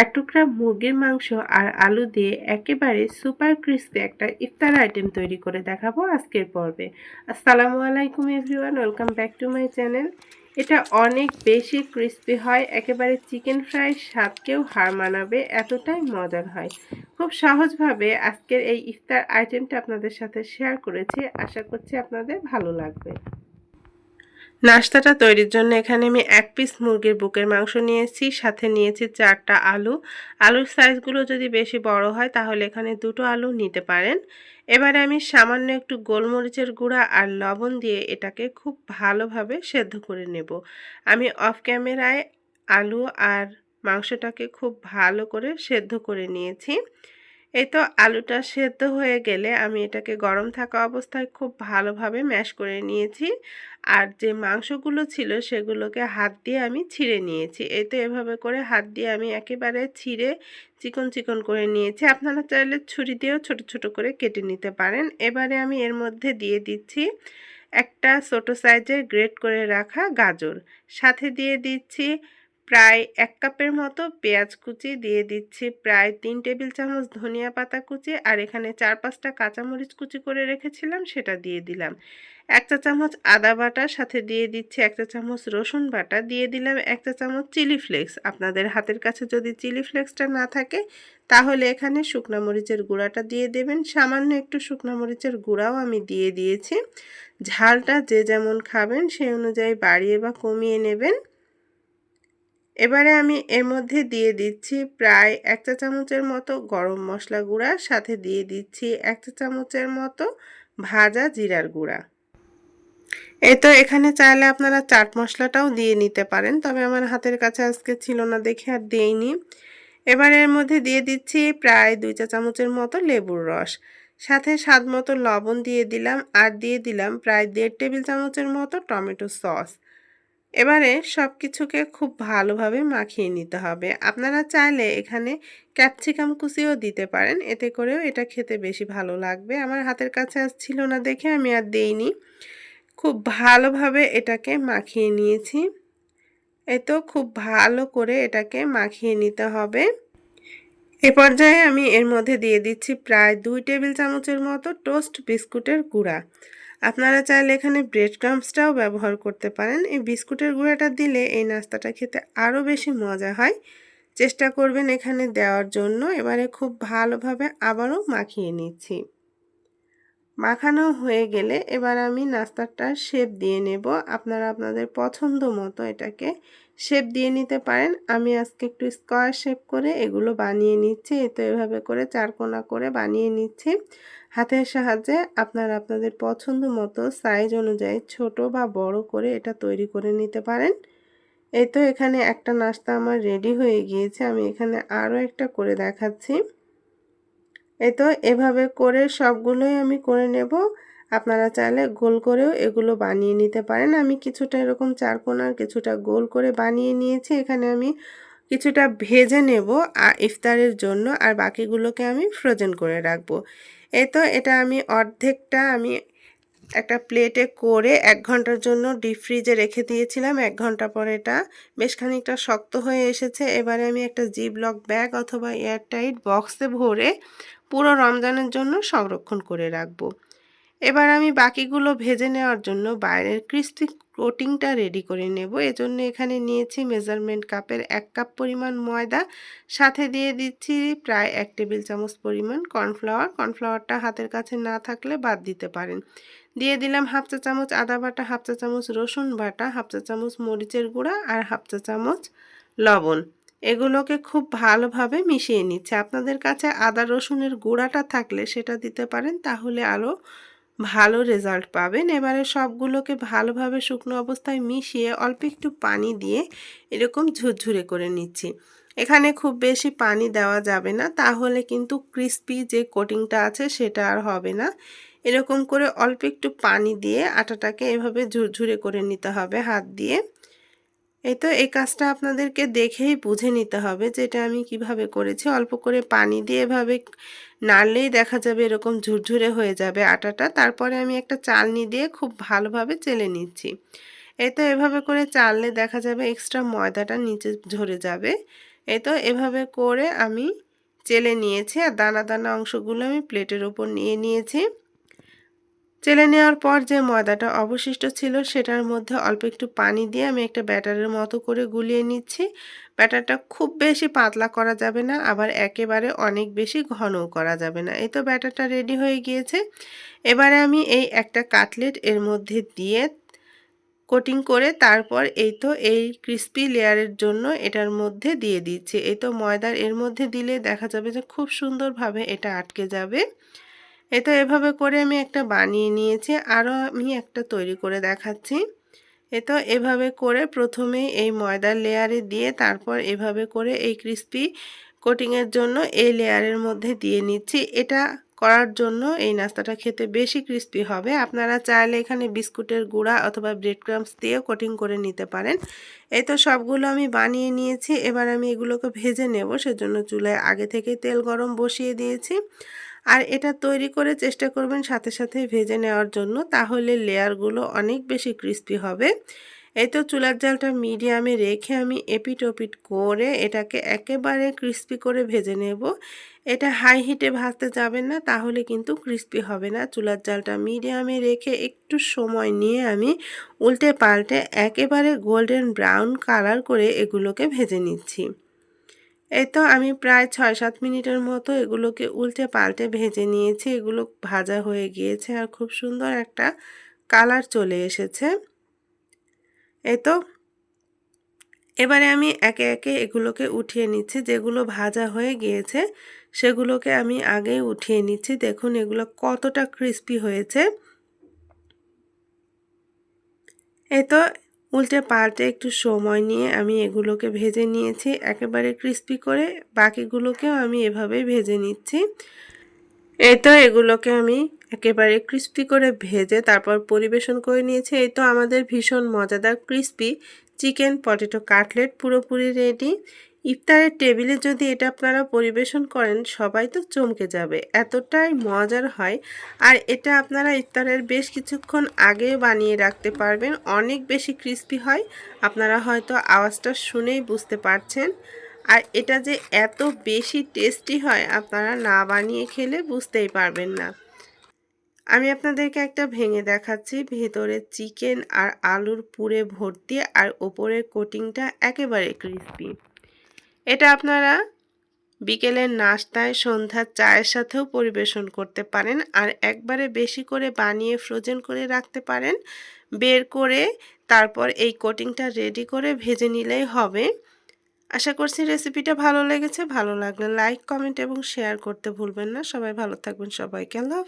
এক টুকরা মুরগির মাংস আর আলু দিয়ে একেবারে সুপার ক্রিস্পি একটা ইফতার আইটেম তৈরি করে দেখাবো আজকের পর্বে। আসসালামু আলাইকুম everyone welcome back to my channel এটা অনেক বেশি ক্রিস্পি হয়, একেবারে চিকেন ফ্রাই স্বাদকেও হার মানাবে, এতটাই মজার হয়। খুব সহজভাবে আজকের এই ইফতার আইটেমটা আপনাদের সাথে শেয়ার করেছি, আশা করছি আপনাদের ভালো লাগবে। নাস্তাটা তৈরির জন্য এখানে আমি এক পিস মুরগির বুকের মাংস নিয়েছি, সাথে নিয়েছি চারটা আলু। আলুর সাইজগুলো যদি বেশি বড় হয়, তাহলে এখানে দুটো আলু নিতে পারেন। এবারে আমি সামান্য একটু গোলমরিচের গুঁড়া আর লবণ দিয়ে এটাকে খুব ভালোভাবে সেদ্ধ করে নেব। আমি অফ ক্যামেরায় আলু আর মাংসটাকে খুব ভালো করে সেদ্ধ করে নিয়েছি। এই তো আলুটা সেদ্ধ হয়ে গেলে আমি এটাকে গরম থাকা অবস্থায় খুব ভালোভাবে ম্যাশ করে নিয়েছি। আর যে মাংসগুলো ছিল সেগুলোকে হাত দিয়ে আমি ছিঁড়ে নিয়েছি। এই তো এভাবে করে হাত দিয়ে আমি একেবারে ছিঁড়ে চিকন চিকন করে নিয়েছি। আপনারা চাইলে ছুরি দিয়েও ছোট ছোট করে কেটে নিতে পারেন। এবারে আমি এর মধ্যে দিয়ে দিচ্ছি একটা ছোটো সাইজের গ্রেট করে রাখা গাজর। সাথে দিয়ে দিচ্ছি প্রায় এক কাপের মতো পেঁয়াজ কুচি দিয়ে দিচ্ছি। প্রায় তিন টেবিল চামচ ধনিয়া পাতা কুচি আর এখানে চার পাঁচটা কাঁচামরিচ কুচি করে রেখেছিলাম, সেটা দিয়ে দিলাম। এক চা চামচ আদা বাটা, সাথে দিয়ে দিচ্ছি এক চা চামচ রসুন বাটা, দিয়ে দিলাম এক চা চামচ চিলি ফ্লেক্স। আপনাদের হাতের কাছে যদি চিলি ফ্লেক্সটা না থাকে, তাহলে এখানে শুকনো মরিচের গুঁড়াটা দিয়ে দেবেন। সামান্য একটু শুকনো মরিচের গুঁড়াও আমি দিয়ে দিয়েছি। ঝালটা যে যেমন খাবেন, সেই অনুযায়ী বাড়িয়ে বা কমিয়ে নেবেন। এবারে আমি এর মধ্যে দিয়ে দিচ্ছি প্রায় এক চা চামচের মতো গরম মশলা গুঁড়া, সাথে দিয়ে দিচ্ছি এক চা চামচের মতো ভাজা জিরার গুঁড়া। এই তো এখানে চাইলে আপনারা চাট মশলাটাও দিয়ে নিতে পারেন, তবে আমার হাতের কাছে আজকে ছিল না দেখে আর দিইনি। এবার এর মধ্যে দিয়ে দিচ্ছি প্রায় দুই চা চামচের মতো লেবুর রস, সাথে স্বাদ মতো লবণ দিয়ে দিলাম, আর দিয়ে দিলাম প্রায় দেড় টেবিল চামচের মতো টমেটো সস। এবারে সব কিছুকে খুব ভালোভাবে মাখিয়ে নিতে হবে। আপনারা চাইলে এখানে ক্যাপসিকাম কুচিও দিতে পারেন, এতে করেও এটা খেতে বেশি ভালো লাগবে। আমার হাতের কাছে আজ ছিল না দেখে আমি আর দেইনি। খুব ভালোভাবে এটাকে মাখিয়ে নিয়েছি। এ তো খুব ভালো করে এটাকে মাখিয়ে নিতে হবে। এ পর্যায়ে আমি এর মধ্যে দিয়ে দিচ্ছি প্রায় দুই টেবিল চামচের মতো টোস্ট বিস্কুটের গুঁড়া। আপনারা চাইলে এখানে ব্রেড ক্রামসটাও ব্যবহার করতে পারেন। এই বিস্কুটের গুঁড়াটা দিলে এই নাস্তাটা খেতে আরও বেশি মজা হয়। চেষ্টা করবেন এখানে দেওয়ার জন্য। এবারে খুব ভালোভাবে আবারও মাখিয়ে নিচ্ছি। মাখানো হয়ে গেলে এবার আমি নাস্তাটা শেপ দিয়ে নেব। আপনারা আপনাদের পছন্দ মতো এটাকে শেপ দিয়ে নিতে পারেন। আমি আজকে একটু স্কোয়ার শেপ করে এগুলো বানিয়ে নিচ্ছি। তো এভাবে করে চারকোনা করে বানিয়ে নিচ্ছি। হাতের সাহায্যে আপনারা আপনাদের পছন্দ মতো সাইজ অনুযায়ী ছোট বা বড় করে এটা তৈরি করে নিতে পারেন। এই তো এখানে একটা নাস্তা আমার রেডি হয়ে গিয়েছে। আমি এখানে আরও একটা করে দেখাচ্ছি। এই তো এভাবে করে সবগুলোই আমি করে নেব। আপনারা চাইলে গোল করেও এগুলো বানিয়ে নিতে পারেন। আমি কিছুটা এরকম চারকোনার কিছুটা গোল করে বানিয়ে নিয়েছি। এখানে আমি কিছুটা ভেজে নেব আর ইফতারের জন্য আর বাকিগুলোকে আমি ফ্রোজেন করে রাখব। এই তো এটা আমি অর্ধেকটা আমি একটা প্লেটে করে এক ঘণ্টার জন্য ডিপ ফ্রিজে রেখে দিয়েছিলাম। এক ঘণ্টা পরে এটা বেশ খানিকটা শক্ত হয়ে এসেছে। এবারে আমি একটা জি ব্লক ব্যাগ অথবা এয়ারটাইট বক্সে ভরে পুরো রমজানের জন্য সংরক্ষণ করে রাখব। এবার আমি বাকিগুলো ভেজে নেওয়ার জন্য বাইরের ক্রিস্পি কোটিংটা রেডি করে নেব। এজন্য এখানে নিয়েছি মেজারমেন্ট কাপের এক কাপ পরিমাণ ময়দা। সাথে দিয়ে দিচ্ছি প্রায় এক টেবিল চামচ পরিমাণ কর্নফ্লাওয়ার। কর্নফ্লাওয়ারটা হাতের কাছে না থাকলে বাদ দিতে পারেন। দিয়ে দিলাম হাফ চা চামচ আদা বাটা, হাফ চা চামচ রসুন বাটা, হাফ চা চামচ মরিচের গুঁড়া আর হাফ চা চামচ লবণ। এগুলোকে খুব ভালোভাবে মিশিয়ে নিচ্ছে। আপনাদের কাছে আদা রসুনের গুঁড়াটা থাকলে সেটা দিতে পারেন, তাহলে আরও ভালো রেজাল্ট পাবেন। এবারে সবগুলোকে ভালোভাবে শুকনো অবস্থায় মিশিয়ে অল্প একটু পানি দিয়ে এরকম ঝুরঝুরে করে নিচ্ছি। এখানে খুব বেশি পানি দেওয়া যাবে না, তাহলে কিন্তু ক্রিস্পি যে কোটিংটা আছে সেটা আর হবে না। এরকম করে অল্প একটু পানি দিয়ে আটাটাকে এভাবে ঝুরঝুরে করে নিতে হবে হাত দিয়ে। এই তো এই কাজটা আপনাদেরকে দেখেই বুঝে নিতে হবে যে এটা আমি কীভাবে করেছি। অল্প করে পানি দিয়ে এভাবে নাড়লেই দেখা যাবে এরকম ঝুরঝুরে হয়ে যাবে আটাটা। তারপরে আমি একটা চালনি দিয়ে খুব ভালোভাবে চেলে নিচ্ছি। এই তো এভাবে করে চাললে দেখা যাবে এক্সট্রা ময়দাটা নিচে ঝরে যাবে। এই তো এভাবে করে আমি চেলে নিয়েছি আর দানা দানা অংশগুলো আমি প্লেটের ওপর নিয়ে নিয়েছি। চেলে নেওয়ার পর যে ময়দাটা অবশিষ্ট ছিল, সেটার মধ্যে অল্প একটু পানি দিয়ে আমি একটা ব্যাটারের মতো করে গুলিয়ে নিচ্ছি। ব্যাটারটা খুব বেশি পাতলা করা যাবে না, আবার একেবারে অনেক বেশি ঘনও করা যাবে না। এই তো ব্যাটারটা রেডি হয়ে গিয়েছে। এবারে আমি এই একটা কাটলেট এর মধ্যে দিয়ে কোটিং করে তারপর এই তো এই ক্রিস্পি লেয়ারের জন্য এটার মধ্যে দিয়ে দিচ্ছি। এই তো ময়দার এর মধ্যে দিলে দেখা যাবে যে খুব সুন্দরভাবে এটা আটকে যাবে। তো এভাবে করে আমি একটা বানিয়ে নিয়েছি, আরও আমি একটা তৈরি করে দেখাচ্ছি। এ তো এভাবে করে প্রথমে এই ময়দার লেয়ারে দিয়ে তারপর এভাবে করে এই ক্রিস্পি কোটিংয়ের জন্য এই লেয়ারের মধ্যে দিয়ে নিচ্ছি। এটা করার জন্য এই নাস্তাটা খেতে বেশি ক্রিস্পি হবে। আপনারা চাইলে এখানে বিস্কুটের গুঁড়া অথবা ব্রেড ক্রামস দিয়ে কোটিং করে নিতে পারেন। এই তো সবগুলো আমি বানিয়ে নিয়েছি। এবার আমি এগুলোকে ভেজে নেব। সেজন্য চুলায় আগে থেকে তেল গরম বসিয়ে দিয়েছি। আর এটা তৈরি করে চেষ্টা করবেন সাথে সাথে ভেজে নেওয়ার জন্য, তাহলে লেয়ারগুলো অনেক বেশি ক্রিস্পি হবে। এই তো চুলার জালটা মিডিয়ামে রেখে আমি এপিট ওপিট করে এটাকে একেবারে ক্রিস্পি করে ভেজে নেব। এটা হাই হিটে ভাজতে যাবেন না, তাহলে কিন্তু ক্রিস্পি হবে না। চুলার জালটা মিডিয়ামে রেখে একটু সময় নিয়ে আমি উল্টে পাল্টে একেবারে গোল্ডেন ব্রাউন কালার করে এগুলোকে ভেজে নিচ্ছি। এই তো আমি প্রায় ছয় সাত মিনিটের মতো এগুলোকে উল্টে পাল্টে ভেজে নিয়েছি। এগুলো ভাজা হয়ে গিয়েছে আর খুব সুন্দর একটা কালার চলে এসেছে। এই তো এবারে আমি একে একে এগুলোকে উঠিয়ে নিচ্ছি। যেগুলো ভাজা হয়ে গিয়েছে, সেগুলোকে আমি আগেই উঠিয়ে নিচ্ছি। দেখুন, এগুলো কতটা ক্রিস্পি হয়েছে। এই তো উল্টে পাল্টে একটু সময় নিয়ে আমি এগুলোকে ভেজে নিয়েছি, একেবারে ক্রিস্পি করে বাকিগুলোকেও আমি এভাবে ভেজে নিচ্ছি। এই তো এগুলোকে আমি একেবারে ক্রিস্পি করে ভেজে তারপর পরিবেশন করে নিয়েছি। এই তো আমাদের ভীষণ মজাদার ক্রিস্পি চিকেন পটেটো কাটলেট পুরোপুরি রেডি ইফতারের টেবিলে যদি এটা আপনারা পরিবেশন করেন, সবাই তো চমকে যাবে। এতটাই মজার হয়। আর এটা আপনারা ইফতারের বেশ কিছুক্ষণ আগে বানিয়ে রাখতে পারবেন। অনেক বেশি ক্রিস্পি হয়। আপনারা হয়তো আওয়াজটা শুনেই বুঝতে পারছেন। আর এটা যে এত বেশি টেস্টি হয়, আপনারা না বানিয়ে খেলে বুঝতেই পারবেন না। আমি আপনাদেরকে একটা ভেঙে দেখাচ্ছি। ভেতরে চিকেন আর আলুর পুরে ভর্তি আর ওপরের কোটিংটা একেবারে ক্রিস্পি। এটা আপনারা বিকেলের নাস্তায় সন্ধ্যার চায়ের সাথেও পরিবেশন করতে পারেন আর একবারে বেশি করে বানিয়ে ফ্রোজেন করে রাখতে পারেন। বের করে তারপর এই কোটিংটা রেডি করে ভেজে নিলেই হবে। আশা করছি রেসিপিটা ভালো লেগেছে। ভালো লাগলে লাইক কমেন্ট এবং শেয়ার করতে ভুলবেন না। সবাই ভালো থাকবেন। সবাইকে আল্লাহ